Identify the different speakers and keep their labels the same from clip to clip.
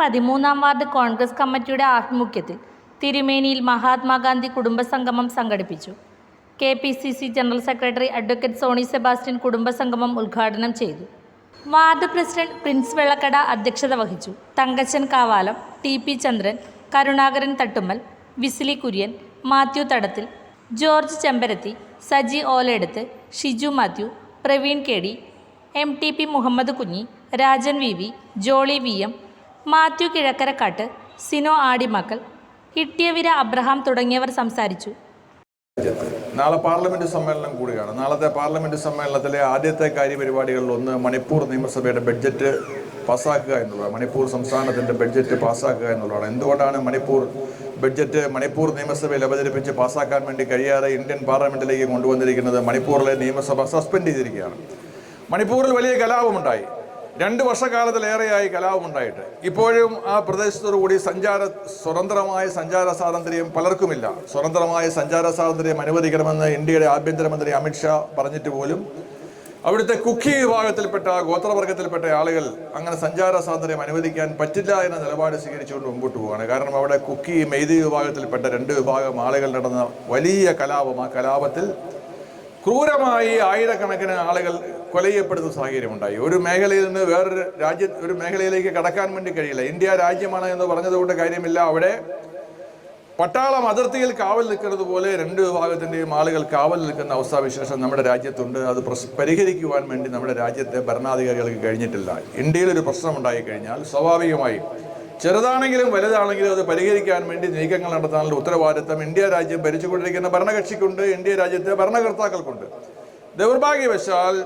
Speaker 1: പതിമൂന്നാം വാർഡ് കോൺഗ്രസ് കമ്മിറ്റിയുടെ ആഭിമുഖ്യത്തിൽ തിരുമേനിയിൽ മഹാത്മാഗാന്ധി കുടുംബസംഗമം സംഘടിപ്പിച്ചു. K P C C general secretary advocate Soni Sebastian കുടുംബസംഗമം ഉദ്ഘാടനം ചെയ്തു. വാർഡ് പ്രസിഡന്റ് പ്രിൻസ് വെള്ളക്കട അധ്യക്ഷത വഹിച്ചു. Thankachan Kavalam T P Chandran Karunakaran Thattummal Visili Kurian Mathew Thadathil George Chembarathi Saji Oleduthu Shiju Mathew Praveen K D M T P Muhammad Kunhi Rajan V V Jolly V M Mathew Kizhakkarakkattu Sino Adimakkal Ittiyavira Abraham തുടങ്ങിയവർ സംസാരിച്ചു.
Speaker 2: നാളെ parliament സമ്മേളനം കൂടിയാണ്. നാളത്തെ parliament സമ്മേളനത്തിലെ ആദ്യത്തെ കാര്യപരിപാടികളിൽ ഒന്ന് മണിപ്പൂർ നിയമസഭയുടെ budget പാസ്സാക്കുക എന്നുള്ളതാണ്. മണിപ്പൂർ സംസ്ഥാനത്തിന്റെ ബഡ്ജറ്റ് പാസ്സാക്കുക എന്നുള്ളതാണ്. എന്തുകൊണ്ടാണ് മണിപ്പൂർ ബഡ്ജറ്റ് മണിപ്പൂർ നിയമസഭയിൽ അവതരിപ്പിച്ച് പാസ്സാക്കാൻ വേണ്ടി കഴിയാതെ ഇന്ത്യൻ പാർലമെന്റിലേക്ക് കൊണ്ടുവന്നിരിക്കുന്നത്? മണിപ്പൂരിലെ നിയമസഭ സസ്പെൻഡ് ചെയ്തിരിക്കുകയാണ്. മണിപ്പൂരിൽ വലിയ കലാപമുണ്ടായി. രണ്ട് വർഷക്കാലത്തിലേറെയായി കലാപമുണ്ടായിട്ട് ഇപ്പോഴും ആ പ്രദേശത്തോടുകൂടി സഞ്ചാര സ്വതന്ത്രമായ സഞ്ചാര സ്വാതന്ത്ര്യം പലർക്കുമില്ല. സ്വതന്ത്രമായ സഞ്ചാര സ്വാതന്ത്ര്യം അനുവദിക്കണമെന്ന് ഇന്ത്യയുടെ ആഭ്യന്തരമന്ത്രി അമിത്ഷാ പറഞ്ഞിട്ട് പോലും അവിടുത്തെ കുക്കി വിഭാഗത്തിൽപ്പെട്ട ഗോത്രവർഗത്തിൽപ്പെട്ട ആളുകൾ അങ്ങനെ സഞ്ചാര സ്വാതന്ത്ര്യം അനുവദിക്കാൻ പറ്റില്ല എന്ന നിലപാട് സ്വീകരിച്ചുകൊണ്ട് മുമ്പോട്ട് പോവുകയാണ് കാരണം അവിടെ കുക്കി മെയ്തി വിഭാഗത്തിൽപ്പെട്ട രണ്ട് വിഭാഗം ആളുകൾ നടന്ന വലിയ കലാപം. ആ കലാപത്തിൽ ക്രൂരമായി ആയിരക്കണക്കിന് ആളുകൾ കൊല ചെയ്യപ്പെടുന്ന സാഹചര്യം ഉണ്ടായി. ഒരു മേഖലയിൽ നിന്ന് വേറൊരു രാജ്യ ഒരു മേഖലയിലേക്ക് കടക്കാൻ വേണ്ടി കഴിയില്ല. ഇന്ത്യ രാജ്യമാണ് എന്ന് പറഞ്ഞതുകൊണ്ട് കാര്യമില്ല. അവിടെ പട്ടാളം അതിർത്തിയിൽ കാവൽ നിൽക്കുന്നത് പോലെ രണ്ട് വിഭാഗത്തിന്റെയും ആളുകൾ കാവൽ നിൽക്കുന്ന അവസ്ഥാവിശേഷം നമ്മുടെ രാജ്യത്തുണ്ട്. അത് പരിഹരിക്കുവാൻ വേണ്ടി നമ്മുടെ രാജ്യത്തെ ഭരണാധികാരികൾക്ക് കഴിഞ്ഞിട്ടില്ല. ഇന്ത്യയിൽ ഒരു പ്രശ്നം ഉണ്ടായി കഴിഞ്ഞാൽ സ്വാഭാവികമായും ചെറുതാണെങ്കിലും വലുതാണെങ്കിലും അത് പരിഹരിക്കാൻ വേണ്ടി നീക്കങ്ങൾ നടത്താനുള്ള ഉത്തരവാദിത്തം ഇന്ത്യ രാജ്യം ഭരിച്ചുകൊണ്ടിരിക്കുന്ന ഭരണകക്ഷിക്കുണ്ട്. ഇന്ത്യ രാജ്യത്തെ ഭരണകർത്താക്കൾക്കുണ്ട്. ദൗർഭാഗ്യവശാൽ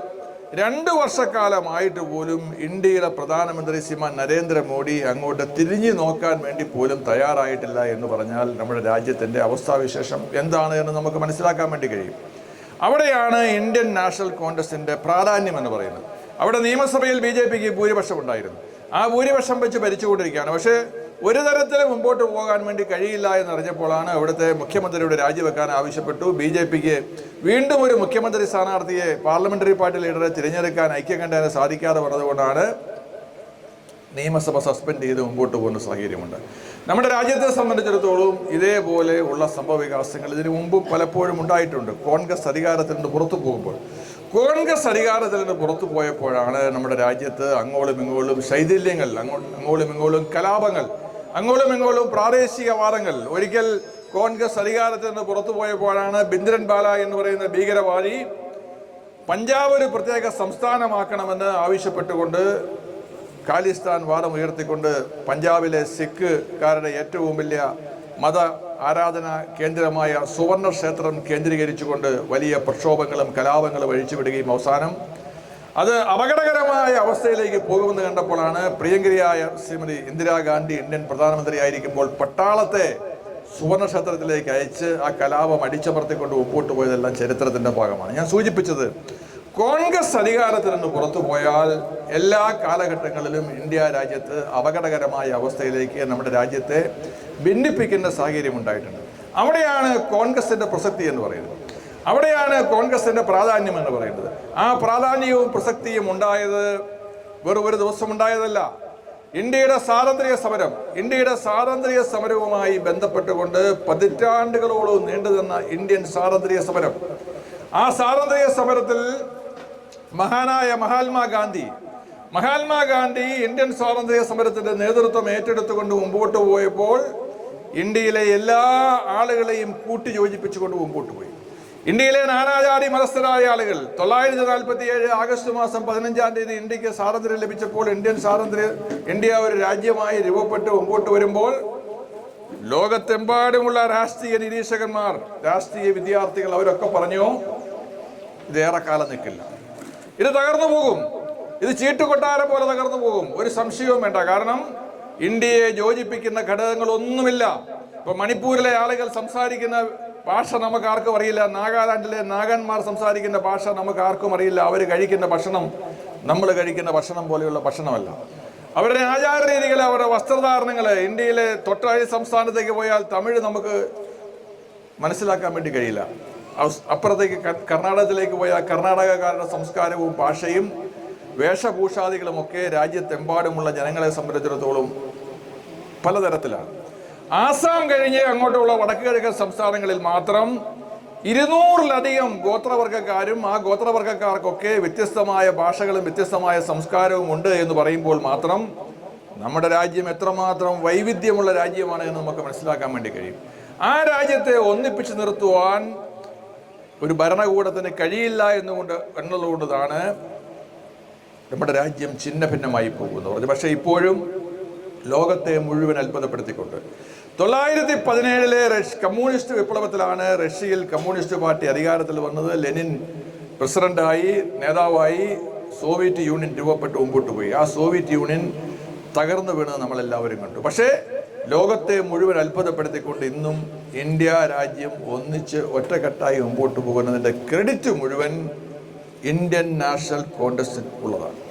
Speaker 2: രണ്ട് വർഷക്കാലമായിട്ട് പോലും ഇന്ത്യയുടെ പ്രധാനമന്ത്രി ശ്രീമാൻ നരേന്ദ്രമോദി അങ്ങോട്ട് തിരിഞ്ഞു നോക്കാൻ വേണ്ടി പോലും തയ്യാറായിട്ടില്ല എന്ന് പറഞ്ഞാൽ നമ്മുടെ രാജ്യത്തിന്റെ അവസ്ഥാവിശേഷം എന്താണ് എന്ന് നമുക്ക് മനസ്സിലാക്കാൻ വേണ്ടി കഴിയും. അവിടെയാണ് ഇന്ത്യൻ നാഷണൽ കോൺഗ്രസിന്റെ പ്രാധാന്യം എന്ന് പറയുന്നത്. അവിടെ നിയമസഭയിൽ ബി ജെ പിക്ക് ഭൂരിപക്ഷം ഉണ്ടായിരുന്നു. ആ ഭൂരിപക്ഷം വെച്ച് ഭരിച്ചുകൊണ്ടിരിക്കുകയാണ്. പക്ഷേ ഒരു തരത്തിലും മുമ്പോട്ട് പോകാൻ വേണ്ടി കഴിയില്ല എന്നറിഞ്ഞപ്പോഴാണ് അവിടുത്തെ മുഖ്യമന്ത്രിയുടെ രാജിവെക്കാൻ ആവശ്യപ്പെട്ടു. ബി ജെ പിക്ക് വീണ്ടും ഒരു മുഖ്യമന്ത്രി സ്ഥാനാർത്ഥിയെ പാർലമെന്ററി പാർട്ടി ലീഡറെ തിരഞ്ഞെടുക്കാൻ ഐക്യകണ്ഠേന സാധിക്കാതെ വന്നതുകൊണ്ടാണ് നിയമസഭ സസ്പെൻഡ് ചെയ്ത് മുമ്പോട്ട് പോകുന്ന സാഹചര്യമുണ്ട്. നമ്മുടെ രാജ്യത്തെ സംബന്ധിച്ചിടത്തോളം ഇതേപോലെ ഉള്ള സംഭവ വികാസങ്ങൾ ഇതിനു മുമ്പും പലപ്പോഴും ഉണ്ടായിട്ടുണ്ട്. കോൺഗ്രസ് അധികാരത്തിൽ നിന്ന് പുറത്തു പോകുമ്പോൾ. കോൺഗ്രസ് അധികാരത്തിൽ നിന്ന് പുറത്തു പോയപ്പോഴാണ് നമ്മുടെ രാജ്യത്ത് അങ്ങോളം ഇങ്ങോളും ശൈഥില്യങ്ങൾ അങ്ങോ അങ്ങോളം ഇങ്ങോളും കലാപങ്ങൾ അങ്ങോളം ഇങ്ങോളും പ്രാദേശിക വാദങ്ങൾ. ഒരിക്കൽ കോൺഗ്രസ് അധികാരത്തിൽ നിന്ന് പുറത്തു പോയപ്പോഴാണ് ബിന്ദ്രൻ ബാല എന്ന് പറയുന്ന ഭീകരവാദി പഞ്ചാബ് ഒരു പ്രത്യേക സംസ്ഥാനമാക്കണമെന്ന് ആവശ്യപ്പെട്ടുകൊണ്ട് ഖാലിസ്ഥാൻ വാദം ഉയർത്തിക്കൊണ്ട് പഞ്ചാബിലെ സിഖുകാരുടെ ഏറ്റവും വലിയ മത ആരാധന കേന്ദ്രമായ സുവർണ ക്ഷേത്രം കേന്ദ്രീകരിച്ചുകൊണ്ട് വലിയ പ്രക്ഷോഭങ്ങളും കലാപങ്ങളും അഴിച്ചുവിടുകയും അവസാനം അത് അപകടകരമായ അവസ്ഥയിലേക്ക് പോകുമെന്ന് കണ്ടപ്പോഴാണ് പ്രിയങ്കരിയായ ശ്രീമതി ഇന്ദിരാഗാന്ധി ഇന്ത്യൻ പ്രധാനമന്ത്രി ആയിരിക്കുമ്പോൾ പട്ടാളത്തെ സുവർണ ക്ഷേത്രത്തിലേക്ക് അയച്ച് ആ കലാപം അടിച്ചമർത്തിക്കൊണ്ട് ഒപ്പോട്ട് പോയതെല്ലാം ചരിത്രത്തിന്റെ ഭാഗമാണ്. ഞാൻ സൂചിപ്പിച്ചത് കോൺഗ്രസ് അധികാരത്തിൽ നിന്ന് പുറത്തു പോയാൽ എല്ലാ കാലഘട്ടങ്ങളിലും ഇന്ത്യ രാജ്യത്ത് അപകടകരമായ അവസ്ഥയിലേക്ക് നമ്മുടെ രാജ്യത്തെ ഭിന്നിപ്പിക്കുന്ന സാഹചര്യം ഉണ്ടായിട്ടുണ്ട്. അവിടെയാണ് കോൺഗ്രസിന്റെ പ്രസക്തി എന്ന് പറയുന്നത്. അവിടെയാണ് കോൺഗ്രസിന്റെ പ്രാധാന്യം എന്ന് പറയുന്നത്. ആ പ്രാധാന്യവും പ്രസക്തിയും ഉണ്ടായത് വെറും ഒരു ദിവസം ഉണ്ടായതല്ല. ഇന്ത്യയുടെ സ്വാതന്ത്ര്യ സമരം ഇന്ത്യയുടെ സ്വാതന്ത്ര്യ സമരവുമായി ബന്ധപ്പെട്ടുകൊണ്ട് പതിറ്റാണ്ടുകളോളം നീണ്ടുനിന്ന ഇന്ത്യൻ സ്വാതന്ത്ര്യ സമരം. ആ സ്വാതന്ത്ര്യ സമരത്തിൽ മഹാനായ മഹാത്മാഗാന്ധി മഹാത്മാഗാന്ധി ഇന്ത്യൻ സ്വാതന്ത്ര്യ സമരത്തിന്റെ നേതൃത്വം ഏറ്റെടുത്തുകൊണ്ട് മുമ്പോട്ട് പോയപ്പോൾ ഇന്ത്യയിലെ എല്ലാ ആളുകളെയും കൂട്ടി യോജിപ്പിച്ചുകൊണ്ട് മുമ്പോട്ട് പോയി. ഇന്ത്യയിലെ നാനാജാതി മതസ്ഥരായ ആളുകൾ തൊള്ളായിരത്തി നാൽപ്പത്തി ഏഴ് ആഗസ്റ്റ് മാസം പതിനഞ്ചാം തീയതി ഇന്ത്യയ്ക്ക് സ്വാതന്ത്ര്യം ലഭിച്ചപ്പോൾ ഇന്ത്യൻ സ്വാതന്ത്ര്യ ഇന്ത്യ ഒരു രാജ്യമായി രൂപപ്പെട്ട് മുമ്പോട്ട് വരുമ്പോൾ ലോകത്തെമ്പാടുമുള്ള രാഷ്ട്രീയ നിരീക്ഷകന്മാർ രാഷ്ട്രീയ വിദ്യാർത്ഥികൾ അവരൊക്കെ പറഞ്ഞു ഇത് കാലം നിൽക്കില്ല. ഇത് തകർന്നു പോകും. ഇത് ചീട്ടുകൊട്ടാരം പോലെ തകർന്നു പോകും. ഒരു സംശയവും വേണ്ട. കാരണം ഇന്ത്യയെ യോജിപ്പിക്കുന്ന ഘടകങ്ങളൊന്നുമില്ല. ഇപ്പൊ മണിപ്പൂരിലെ ആളുകൾ സംസാരിക്കുന്ന ഭാഷ നമുക്ക് ആർക്കും അറിയില്ല. നാഗാലാൻഡിലെ നാഗന്മാർ സംസാരിക്കുന്ന ഭാഷ നമുക്ക് ആർക്കും അറിയില്ല. അവർ കഴിക്കുന്ന ഭക്ഷണം നമ്മൾ കഴിക്കുന്ന ഭക്ഷണം പോലെയുള്ള ഭക്ഷണമല്ല. അവരുടെ ആചാര രീതികൾ അവരുടെ വസ്ത്രധാരണങ്ങൾ ഇന്ത്യയിലെ തൊട്ടഴി സംസ്ഥാനത്തേക്ക് പോയാൽ തമിഴ് നമുക്ക് മനസ്സിലാക്കാൻ വേണ്ടി കഴിയില്ല. അപ്പുറത്തേക്ക് കർണാടകത്തിലേക്ക് പോയാൽ കർണാടകക്കാരുടെ സംസ്കാരവും ഭാഷയും വേഷഭൂഷാദികളുമൊക്കെ രാജ്യത്തെമ്പാടുമുള്ള ജനങ്ങളെ സംബന്ധിച്ചിടത്തോളം പലതരത്തിലാണ്. ആസാം കഴിഞ്ഞ് അങ്ങോട്ടുള്ള വടക്ക് കിഴക്കൻ സംസ്ഥാനങ്ങളിൽ മാത്രം ഇരുന്നൂറിലധികം ഗോത്രവർഗക്കാരും ആ ഗോത്രവർഗക്കാർക്കൊക്കെ വ്യത്യസ്തമായ ഭാഷകളും വ്യത്യസ്തമായ സംസ്കാരവും ഉണ്ട് എന്ന് പറയുമ്പോൾ മാത്രം നമ്മുടെ രാജ്യം എത്രമാത്രം വൈവിധ്യമുള്ള രാജ്യമാണ് എന്ന് നമുക്ക് മനസ്സിലാക്കാൻ വേണ്ടി കഴിയും. ആ രാജ്യത്തെ ഒന്നിപ്പിച്ച് നിർത്തുവാൻ ഒരു ഭരണകൂടത്തിന് കഴിയില്ല എന്നുകൊണ്ട് എന്നുള്ളതുകൊണ്ടാണ് നമ്മുടെ രാജ്യം ഛിന്ന ഭിന്നമായി പോകുന്നത്. പക്ഷേ ഇപ്പോഴും ലോകത്തെ മുഴുവൻ അത്ഭുതപ്പെടുത്തിക്കൊണ്ട്. തൊള്ളായിരത്തി പതിനേഴിലെ റഷ് കമ്മ്യൂണിസ്റ്റ് വിപ്ലവത്തിലാണ് റഷ്യയിൽ കമ്മ്യൂണിസ്റ്റ് പാർട്ടി അധികാരത്തിൽ വന്നത്. ലെനിൻ പ്രസിഡന്റായി നേതാവായി സോവിയറ്റ് യൂണിയൻ രൂപപ്പെട്ട് മുമ്പോട്ട് പോയി. ആ സോവിയറ്റ് യൂണിയൻ തകർന്നു വീണത് നമ്മളെല്ലാവരും കണ്ടു. പക്ഷേ ലോകത്തെ മുഴുവൻ അത്ഭുതപ്പെടുത്തിക്കൊണ്ട് ഇന്നും ഇന്ത്യ രാജ്യം ഒന്നിച്ച് ഒറ്റക്കെട്ടായി മുമ്പോട്ട് പോകുന്നതിന്റെ ക്രെഡിറ്റ് മുഴുവൻ ഇന്ത്യൻ നാഷണൽ കോൺഗ്രസ് ഉള്ളതാണ്.